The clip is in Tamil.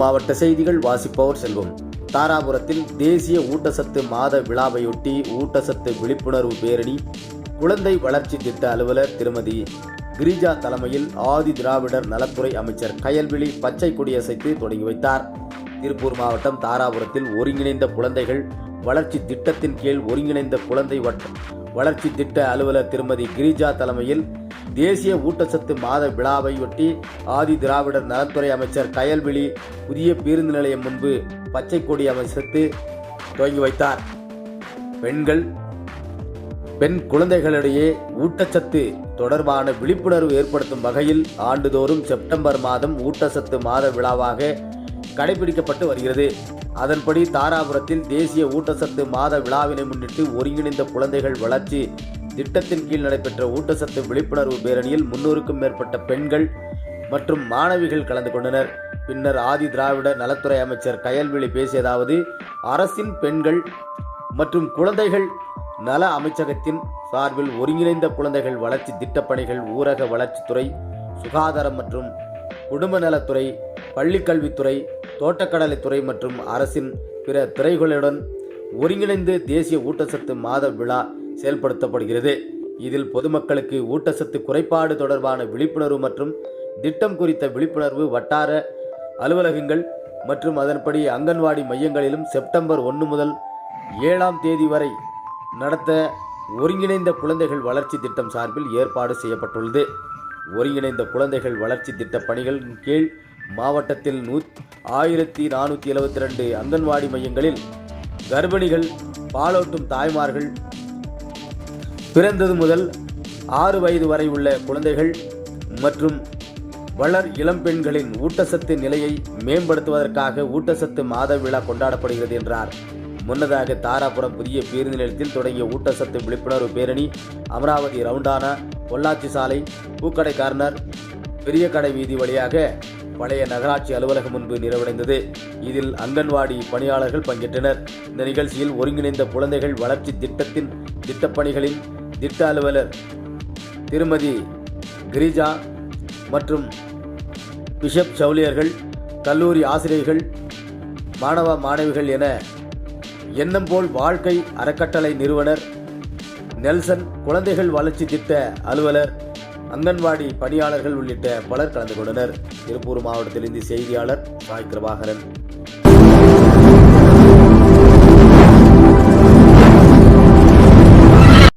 மாவட்ட செய்திகள் வாசிப்பவர் செல்வம். தாராபுரத்தில் தேசிய ஊட்டச்சத்து மாத விழாவையொட்டி ஊட்டச்சத்து விழிப்புணர்வு பேரணி குழந்தை வளர்ச்சி திட்ட அலுவலர் திருமதி கிரிஜா தலைமையில் ஆதி திராவிடர் நலத்துறை அமைச்சர் கயல்விழி பச்சை கொடியசைத்து தொடங்கி வைத்தார். திருப்பூர் மாவட்டம் தாராபுரத்தில் ஒருங்கிணைந்த குழந்தைகள் வளர்ச்சி திட்டத்தின் கீழ் ஒருங்கிணைந்த குழந்தை வட்டம். வளர்ச்சி திட்ட அலுவலர் திருமதி கிரிஜா தலைமையில் தேசிய ஊட்டச்சத்து மாத விழாவையொட்டி ஆதி திராவிடர் நலத்துறை அமைச்சர் கயல்விழி புதிய பேருந்து நிலையம் முன்பு பச்சை கொடி அமைச்சத்து துவங்கி வைத்தார். பெண்கள் பெண் குழந்தைகளிடையே ஊட்டச்சத்து தொடர்பான விழிப்புணர்வு ஏற்படுத்தும் வகையில் ஆண்டுதோறும் செப்டம்பர் மாதம் ஊட்டச்சத்து மாத விழாவாக கடைபிடிக்கப்பட்டு வருகிறது. அதன்படி தாராபுரத்தில் தேசிய ஊட்டச்சத்து மாத விழாவினை முன்னிட்டு ஒருங்கிணைந்த குழந்தைகள் வளர்ச்சி. திட்டத்தின் கீழ் நடைபெற்ற ஊட்டச்சத்து விழிப்புணர்வு பேரணியில் முன்னூறுக்கும் மேற்பட்ட பெண்கள் மற்றும் மாணவிகள் கலந்து கொண்டனர். பின்னர் ஆதி திராவிட நலத்துறை அமைச்சர் கயல்விழி பேசியதாவது அரசின் பெண்கள் மற்றும் குழந்தைகள் நல அமைச்சகத்தின் சார்பில் ஒருங்கிணைந்த குழந்தைகள் வளர்ச்சி திட்டப்பணிகள் ஊரக வளர்ச்சித்துறை சுகாதாரம் மற்றும் குடும்ப நலத்துறை பள்ளிக்கல்வித்துறை தோட்டக்கடலைத்துறை மற்றும் அரசின் பிற துறைகளுடன் ஒருங்கிணைந்து தேசிய ஊட்டச்சத்து மாத விழா செயல்படுத்தப்படுகிறது. இதில் பொதுமக்களுக்கு ஊட்டச்சத்து குறைபாடு தொடர்பான விழிப்புணர்வு மற்றும் திட்டம் குறித்த விழிப்புணர்வு வட்டார அலுவலகங்கள் மற்றும் அதன்படி அங்கன்வாடி மையங்களிலும் செப்டம்பர் ஒன்று முதல் ஏழாம் தேதி வரை நடத்த ஒருங்கிணைந்த குழந்தைகள் வளர்ச்சி திட்டம் சார்பில் ஏற்பாடு செய்யப்பட்டுள்ளது. ஒருங்கிணைந்த குழந்தைகள் வளர்ச்சி திட்ட பணிகளின் கீழ் மாவட்டத்தில் நூ ஆயிரத்தி நானூற்றி எழுபத்தி ரெண்டு அங்கன்வாடி மையங்களில் கர்ப்பிணிகள் பாலூட்டும் தாய்மார்கள் பிறந்தது முதல் ஆறு வயது வரை உள்ள குழந்தைகள் மற்றும் வளர் இளம்பெண்களின் ஊட்டச்சத்து நிலையை மேம்படுத்துவதற்காக ஊட்டச்சத்து மாத விழா கொண்டாடப்படுகிறது என்றார். முன்னதாக தாராபுரம் புதிய பேருந்து நிலையத்தில் தொடங்கிய ஊட்டச்சத்து விழிப்புணர்வு பேரணி அமராவதி ரவுண்டானா பொள்ளாச்சி சாலை பூக்கடை கார்னர் பெரிய கடை வீதி வழியாக பழைய நகராட்சி அலுவலகம் முன்பு நிறைவடைந்தது. இதில் அங்கன்வாடி பணியாளர்கள் பங்கேற்றனர். இந்த நிகழ்ச்சியில் ஒருங்கிணைந்த குழந்தைகள் வளர்ச்சி திட்டத்தின் திட்டப்பணிகளின் திட்ட அலுவலர் திருமதி கிரிஜா மற்றும் பிஷப் செவிலியர்கள் கல்லூரி ஆசிரியர்கள் மாணவ மாணவிகள் என எண்ணம் போல் வாழ்க்கை அறக்கட்டளை நிறுவனர் நெல்சன் குழந்தைகள் வளர்ச்சி திட்ட அலுவலர் அங்கன்வாடி பணியாளர்கள் உள்ளிட்ட பலர் கலந்து கொண்டனர். திருப்பூர் மாவட்டத்திலிருந்து செய்தியாளர் சாய் கிருபாகரன்